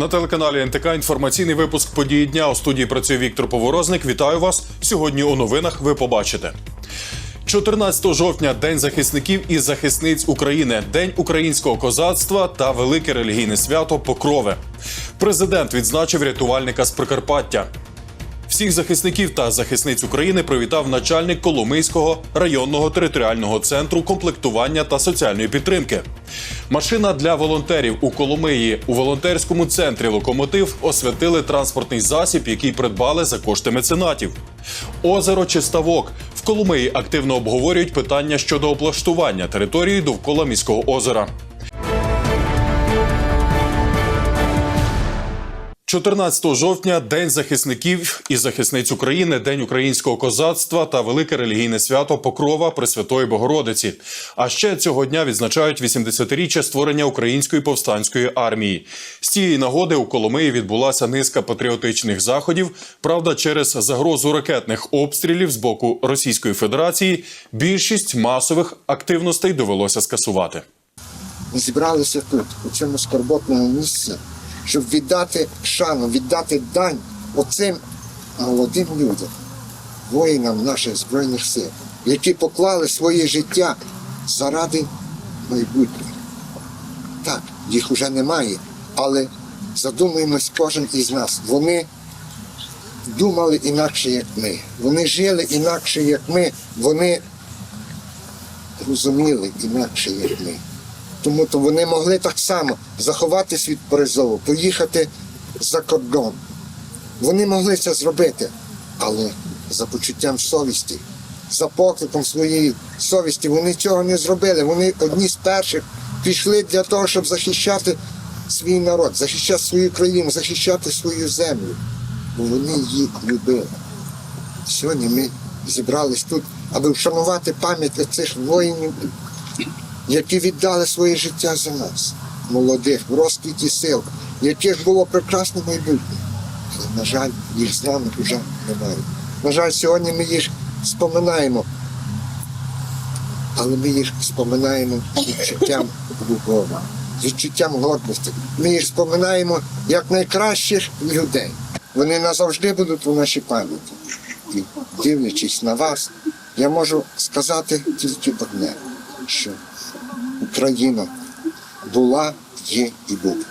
На телеканалі НТК інформаційний випуск події дня. У студії працює Віктор Поворозник. Вітаю вас. Сьогодні у новинах ви побачите. 14 жовтня День захисників і захисниць України, День українського козацтва та велике релігійне свято Покрове. Президент відзначив рятувальника з Прикарпаття. Всіх захисників та захисниць України привітав начальник Коломийського районного територіального центру комплектування та соціальної підтримки. Машина для волонтерів у Коломиї у волонтерському центрі Локомотив освятили транспортний засіб, який придбали за кошти меценатів. Озеро чи ставок в Коломиї активно обговорюють питання щодо облаштування території довкола міського озера. 14 жовтня День захисників і захисниць України, День українського козацтва та велике релігійне свято Покрова Пресвятої Богородиці. А ще цього дня відзначають 80-річчя створення української повстанської армії. З цієї нагоди у Коломиї відбулася низка патріотичних заходів. Правда, через загрозу ракетних обстрілів з боку Російської Федерації більшість масових активностей довелося скасувати. Зібралися тут, у цьому скорботному місці, щоб віддати шану, віддати дань оцим молодим людям, воїнам наших Збройних сил, які поклали своє життя заради майбутнього. Так, їх уже немає, але задумаємось кожен із нас. Вони думали інакше, як ми. Вони жили інакше, як ми. Вони розуміли інакше, як ми. Тому то вони могли так само заховатись від призову, поїхати за кордон. Вони могли це зробити, але за почуттям совісті, за покликом своєї совісті вони цього не зробили. Вони одні з перших пішли для того, щоб захищати свій народ, захищати свою країну, захищати свою землю. Бо вони її любили. Сьогодні ми зібрались тут, аби вшанувати пам'ять цих воїнів, які віддали своє життя за нас, молодих, в розквіті сил, яких було прекрасне майбутнє. Але, на жаль, їх з нами вже немає. На жаль, сьогодні ми їх споминаємо, але ми їх споминаємо відчуттям любові, з відчуттям гордості. Ми їх споминаємо як найкращих людей. Вони назавжди будуть у нашій пам'яті. І дивлячись на вас, я можу сказати тільки одне, що Україна була, є і буде.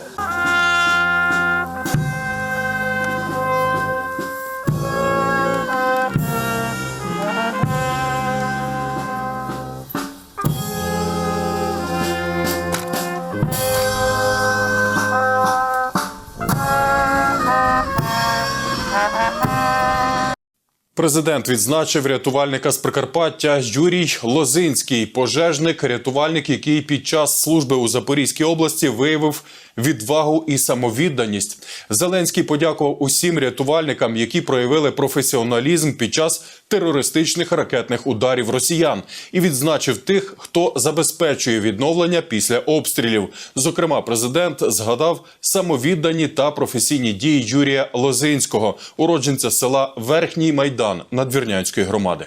Президент відзначив рятувальника з Прикарпаття Юрій Лозинський, пожежник, рятувальник, який під час служби у Запорізькій області виявив відвагу і самовідданість. Зеленський подякував усім рятувальникам, які проявили професіоналізм під час терористичних ракетних ударів росіян, і відзначив тих, хто забезпечує відновлення після обстрілів. Зокрема, президент згадав самовіддані та професійні дії Юрія Лозинського, уродженця села Верхній Майдан Надвірнянської громади.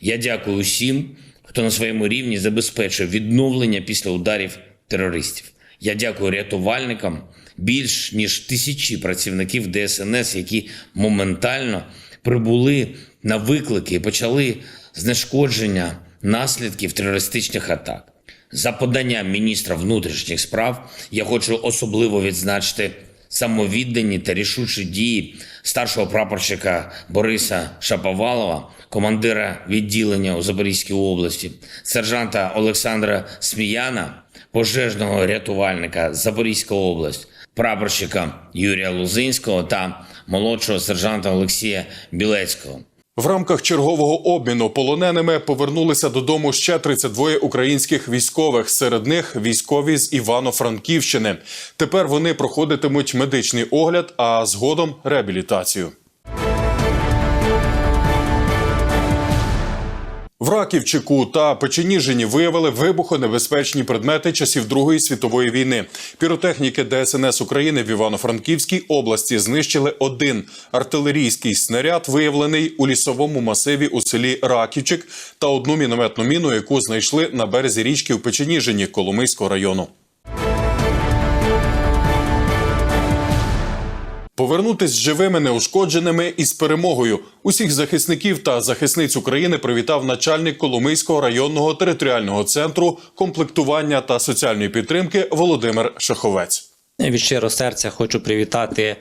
Я дякую усім, хто на своєму рівні забезпечує відновлення після ударів терористів. Я дякую рятувальникам, більш ніж тисячі працівників ДСНС, які моментально прибули на виклики і почали знешкодження наслідків терористичних атак. За поданням міністра внутрішніх справ я хочу особливо відзначити самовіддані та рішучі дії старшого прапорщика Бориса Шаповалова, командира відділення у Запорізькій області, сержанта Олександра Сміяна, пожежного рятувальника Запорізька область, прапорщика Юрія Лузинського та молодшого сержанта Олексія Білецького. В рамках чергового обміну полоненими повернулися додому ще 32 українських військових. Серед них військові з Івано-Франківщини. Тепер вони проходитимуть медичний огляд, а згодом реабілітацію. В Раківчику та Печеніжині виявили вибухонебезпечні предмети часів Другої світової війни. Піротехніки ДСНС України в Івано-Франківській області знищили один артилерійський снаряд, виявлений у лісовому масиві у селі Раківчик, та одну мінометну міну, яку знайшли на березі річки в Печеніжині Коломийського району. Повернутись живими неушкодженими і з перемогою усіх захисників та захисниць України привітав начальник Коломийського районного територіального центру комплектування та соціальної підтримки Володимир Шаховець. Від щирого серця хочу привітати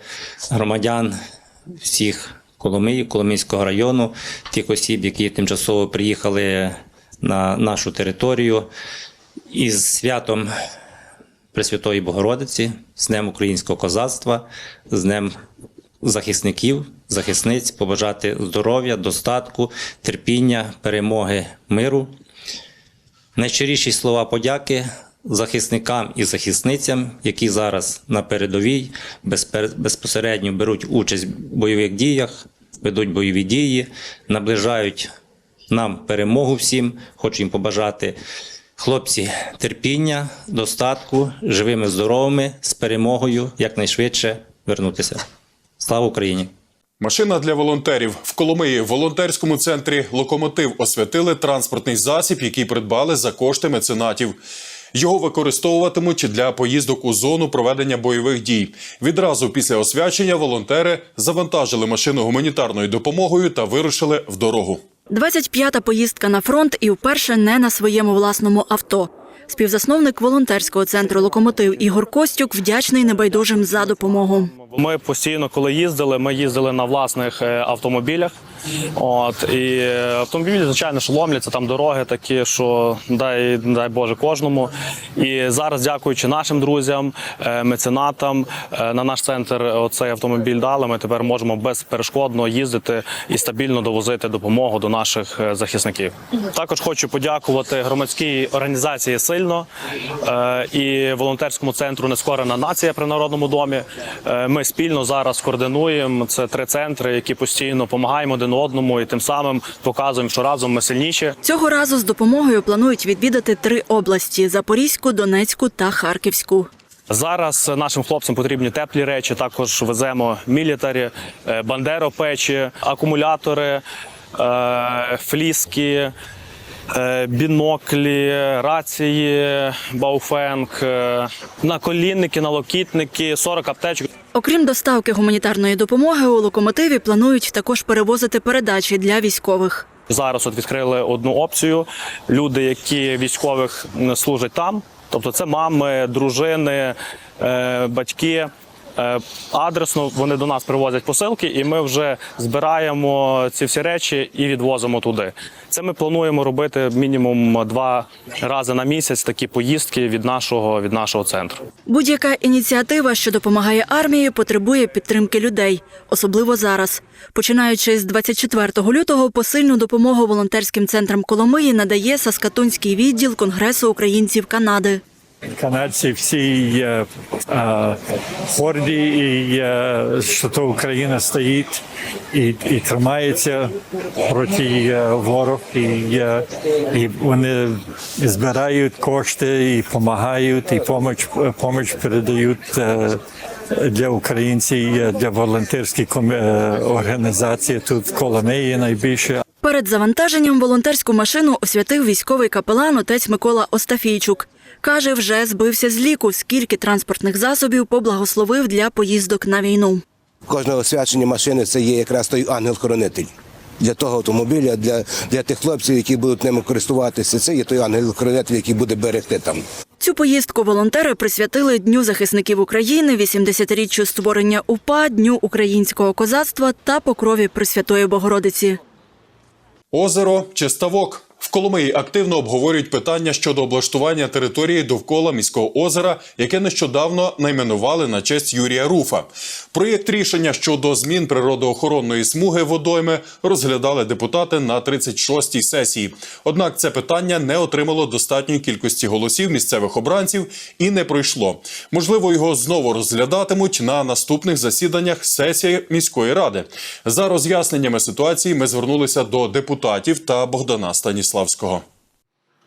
громадян всіх Коломиї, Коломийського району, тих осіб, які тимчасово приїхали на нашу територію із святом Пресвятої Богородиці, з Днем українського козацтва, з Днем захисників, захисниць, побажати здоров'я, достатку, терпіння, перемоги, миру. Найщиріші слова подяки захисникам і захисницям, які зараз на передовій безпосередньо беруть участь в бойових діях, ведуть бойові дії, наближають нам перемогу всім. Хочу їм побажати хлопці терпіння, достатку, живими, здоровими, з перемогою якнайшвидше вернутися. Слава Україні! Машина для волонтерів в Коломиї в волонтерському центрі Локомотив освятили транспортний засіб, який придбали за кошти меценатів. Його використовуватимуть для поїздок у зону проведення бойових дій. Відразу після освячення волонтери завантажили машину гуманітарною допомогою та вирушили в дорогу. 25-та поїздка на фронт і вперше не на своєму власному авто. Співзасновник волонтерського центру Локомотив Ігор Костюк вдячний небайдужим за допомогу. Ми постійно, коли їздили, ми їздили на власних е, автомобілях. От і е, автомобілі, звичайно, що ломляться там дороги такі, що дай дай Боже кожному. І зараз, дякуючи нашим друзям, е, меценатам, на наш центр оцей автомобіль дали. Ми тепер можемо безперешкодно їздити і стабільно довозити допомогу до наших захисників. Також хочу подякувати громадській організації сильно і волонтерському центру Нескорена нація при народному домі. Е, Ми спільно зараз координуємо це три центри, які постійно допомагаємо один одному, і тим самим показуємо, що разом ми сильніші. Цього разу з допомогою планують відвідати три області: Запорізьку, Донецьку та Харківську. Зараз нашим хлопцям потрібні теплі речі. Також веземо мілітарі, е, бандеропечі, акумулятори, е, фліски. Е, Біноклі, рації, бауфенг, е, наколінники, налокітники, 40 аптечок. Окрім доставки гуманітарної допомоги, у локомотиві планують також перевозити передачі для військових. Зараз от відкрили одну опцію. Люди, які військових служать там, тобто це мами, дружини, е, батьки. Е, Адресно вони до нас привозять посилки, і ми вже збираємо ці всі речі і відвозимо туди. Це ми плануємо робити мінімум два рази на місяць такі поїздки від нашого від нашого центру. Будь-яка ініціатива, що допомагає армії, потребує підтримки людей, особливо зараз. Починаючи з 24 лютого, посильну допомогу волонтерським центрам Коломиї надає Саскатунський відділ Конгресу українців Канади. Канадці всі е, е, горді, і е, що то Україна стоїть і, і тримається проти е, ворог, і, і вони збирають кошти і допомагають, і поміч, поміч передають. для українців, для волонтерських організацій тут в Коломиї найбільше, Перед завантаженням волонтерську машину освятив військовий капелан отець Микола Остафійчук. Каже, вже збився з ліку, скільки транспортних засобів поблагословив для поїздок на війну. Кожне освячення машини це є якраз той ангел-хоронитель. Для того автомобіля, для, для тих хлопців, які будуть ними користуватися, це є той ангел-хоронитель, який буде берегти там. Цю поїздку волонтери присвятили Дню захисників України, 80-річчю створення УПА, Дню українського козацтва та покрові Пресвятої Богородиці. Озеро чи ставок. В Коломиї активно обговорюють питання щодо облаштування території довкола міського озера, яке нещодавно найменували на честь Юрія Руфа. Проєкт рішення щодо змін природоохоронної смуги водойми розглядали депутати на 36-й сесії. Однак це питання не отримало достатньої кількості голосів місцевих обранців і не пройшло. Можливо, його знову розглядатимуть на наступних засіданнях сесії міської ради. За роз'ясненнями ситуації ми звернулися до депутатів та Богдана Станіславського.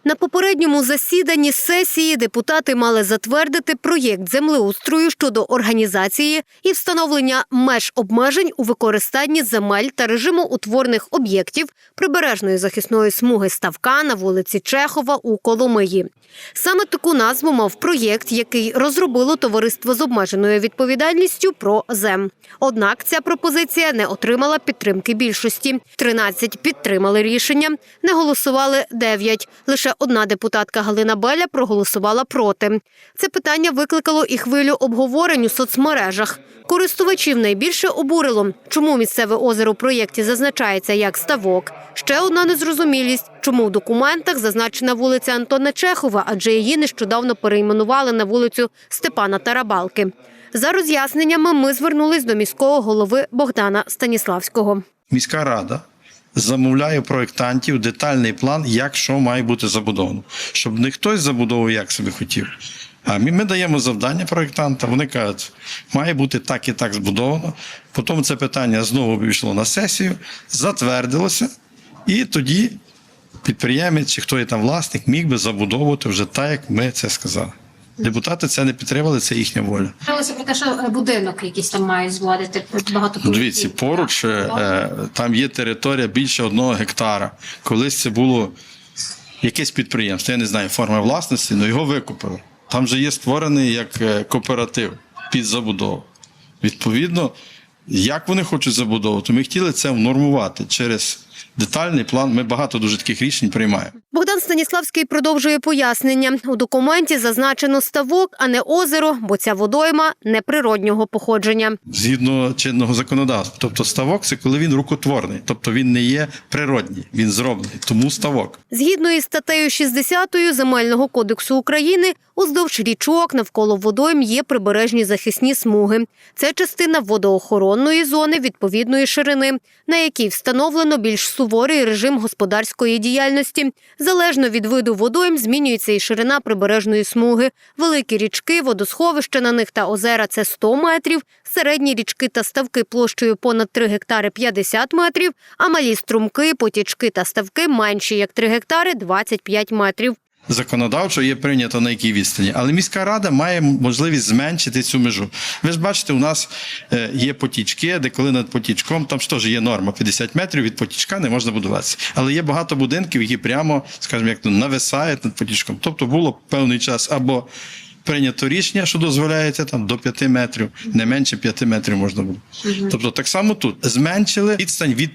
На попередньому засіданні сесії депутати мали затвердити проєкт землеустрою щодо організації і встановлення меж обмежень у використанні земель та режиму утворних об'єктів прибережної захисної смуги ставка на вулиці Чехова у Коломиї. Саме таку назву мав проєкт, який розробило товариство з обмеженою відповідальністю про зем. Однак ця пропозиція не отримала підтримки більшості. 13 підтримали рішення, не голосували 9. Лише одна депутатка Галина Беля проголосувала проти. Це питання викликало і хвилю обговорень у соцмережах. Користувачів найбільше обурило, чому місцеве озеро у проєкті зазначається як ставок. Ще одна незрозумілість, чому в документах зазначена вулиця Антона Чехова, адже її нещодавно перейменували на вулицю Степана Тарабалки. За роз'ясненнями ми звернулись до міського голови Богдана Станіславського. міська рада замовляє проєктантів детальний план, як що має бути забудовано. Щоб не хтось забудовував, як собі хотів. А ми, ми даємо завдання проєктанта, вони кажуть, має бути так і так збудовано. Потім це питання знову пішло на сесію, затвердилося, і тоді підприємець чи хто є там власник міг би забудовувати вже так, як ми це сказали. Депутати це не підтримали, це їхня воля. Говорилося про те, що е, будинок якийсь там мають зводити багато Ну, Дивіться, поруч е, е, там є територія більше одного гектара. Колись це було якесь підприємство, я не знаю, форма власності, але його викупили. Там вже є створений як е, кооператив під забудову. Відповідно, як вони хочуть забудовувати, ми хотіли це внормувати через детальний план. Ми багато дуже таких рішень приймаємо. Богдан Станіславський продовжує пояснення. У документі зазначено ставок, а не озеро, бо ця водойма неприроднього походження. Згідно чинного законодавства. Тобто ставок це коли він рукотворний, тобто він не є природній, він зроблений. Тому ставок. Згідно із статтею 60 Земельного кодексу України, уздовж річок навколо водойм є прибережні захисні смуги. Це частина водоохоронної зони відповідної ширини, на якій встановлено більш суворий режим господарської діяльності. Залежно від виду водойм змінюється і ширина прибережної смуги. Великі річки, водосховища на них та озера це 100 метрів, середні річки та ставки площею понад 3 гектари 50 метрів, а малі струмки, потічки та ставки менші як 3 гектари 25 метрів. Законодавчо є прийнято на якій відстані, але міська рада має можливість зменшити цю межу. Ви ж бачите, у нас е, є потічки, де коли над потічком там ж теж є норма 50 метрів від потічка не можна будуватися. Але є багато будинків, які прямо, скажімо, як то нависають над потічком. Тобто було певний час або прийнято рішення, що дозволяється там до 5 метрів, не менше 5 метрів можна було. Тобто, так само тут зменшили відстань від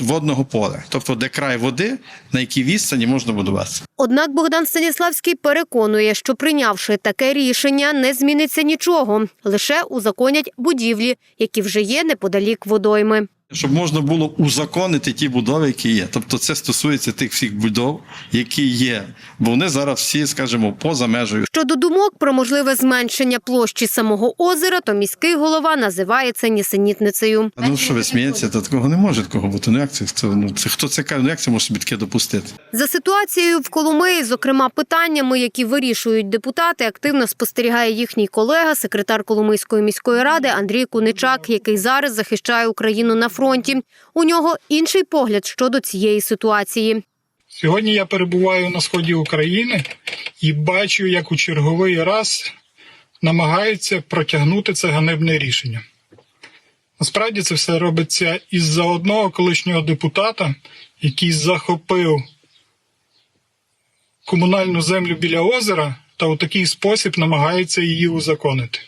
водного поля, тобто де край води, на якій відстані можна будуватися. Однак Богдан Станіславський переконує, що прийнявши таке рішення, не зміниться нічого, лише узаконять будівлі, які вже є неподалік водойми. Щоб можна було узаконити ті будови, які є. Тобто це стосується тих всіх будов, які є. Бо вони зараз всі, скажімо, поза межею. Щодо думок про можливе зменшення площі самого озера, то міський голова називає це нісенітницею. Ну що ви смієтеся, та такого не може такого бути. Ну як це? це, ну, це хто це каже? Ну як це може собі таке допустити? За ситуацією в Коломиї, зокрема питаннями, які вирішують депутати, активно спостерігає їхній колега, секретар Коломийської міської ради Андрій Куничак, який зараз захищає Україну на фронті. У нього інший погляд щодо цієї ситуації. Сьогодні я перебуваю на сході України і бачу, як у черговий раз намагаються протягнути це ганебне рішення. Насправді це все робиться із-за одного колишнього депутата, який захопив комунальну землю біля озера та у такий спосіб намагається її узаконити.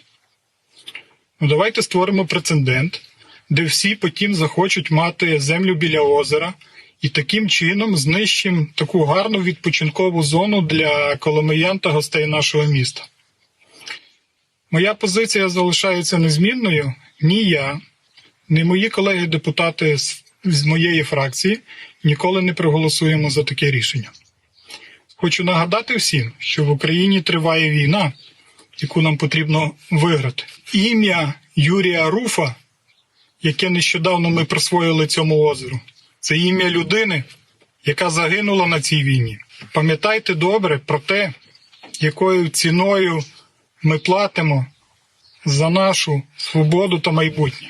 Ну, давайте створимо прецедент, де всі потім захочуть мати землю біля озера, і таким чином знищимо таку гарну відпочинкову зону для коломиян та гостей нашого міста. Моя позиція залишається незмінною. Ні я, ні мої колеги-депутати з, моєї фракції ніколи не проголосуємо за таке рішення. Хочу нагадати всім, що в Україні триває війна, яку нам потрібно виграти. Ім'я Юрія Руфа, яке нещодавно ми присвоїли цьому озеру, це ім'я людини, яка загинула на цій війні. Пам'ятайте добре про те, якою ціною ми платимо за нашу свободу та майбутнє.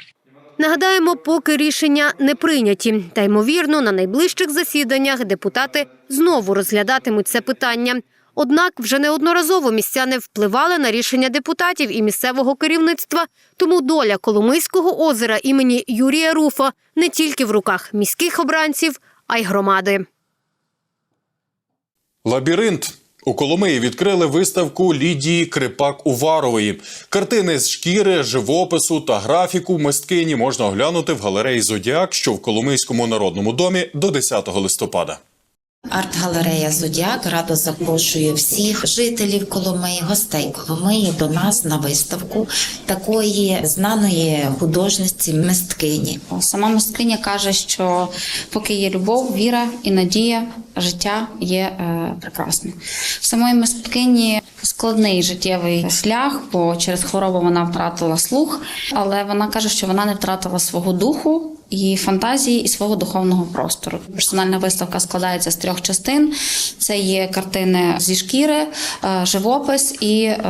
Нагадаємо, поки рішення не прийняті, та ймовірно, на найближчих засіданнях депутати знову розглядатимуть це питання. Однак вже неодноразово містяни впливали на рішення депутатів і місцевого керівництва, тому доля Коломийського озера імені Юрія Руфа не тільки в руках міських обранців, а й громади. Лабіринт. У Коломиї відкрили виставку Лідії Крипак Уварової. Картини з шкіри, живопису та графіку мисткині можна оглянути в галереї Зодіак, що в Коломийському народному домі до 10 листопада. Арт-галерея Зодіак радо запрошує всіх жителів Коломиї, гостей Коломиї до нас на виставку такої знаної художниці мисткині. Сама мисткиня каже, що поки є любов, віра і надія, життя є е, прекрасним. В самої мисткині складний життєвий шлях, бо через хворобу вона втратила слух, але вона каже, що вона не втратила свого духу. І фантазії, і свого духовного простору. Персональна виставка складається з трьох частин: це є картини зі шкіри, е, живопис і е,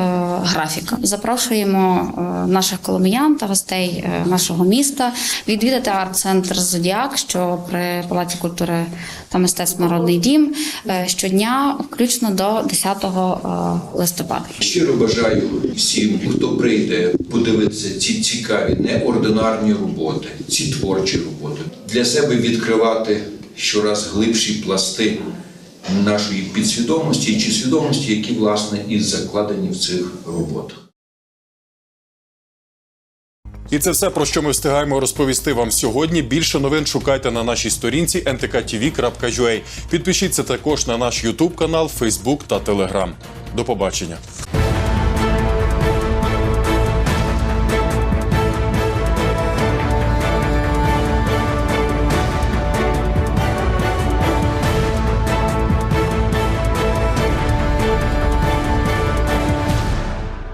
графіка. Запрошуємо е, наших коломиян та гостей нашого міста відвідати арт-центр Зодіак, що при Палаці культури та мистецтв Народний дім щодня, включно до 10 е, листопада. Щиро бажаю всім, хто прийде подивитися ці цікаві, неординарні роботи, ці творчі роботи, для себе відкривати щораз глибші пласти нашої підсвідомості чи свідомості, які власне і закладені в цих роботах. І це все про що ми встигаємо розповісти вам сьогодні. Більше новин шукайте на нашій сторінці ntktv.ua. Підпишіться також на наш YouTube канал, Facebook та Telegram. До побачення.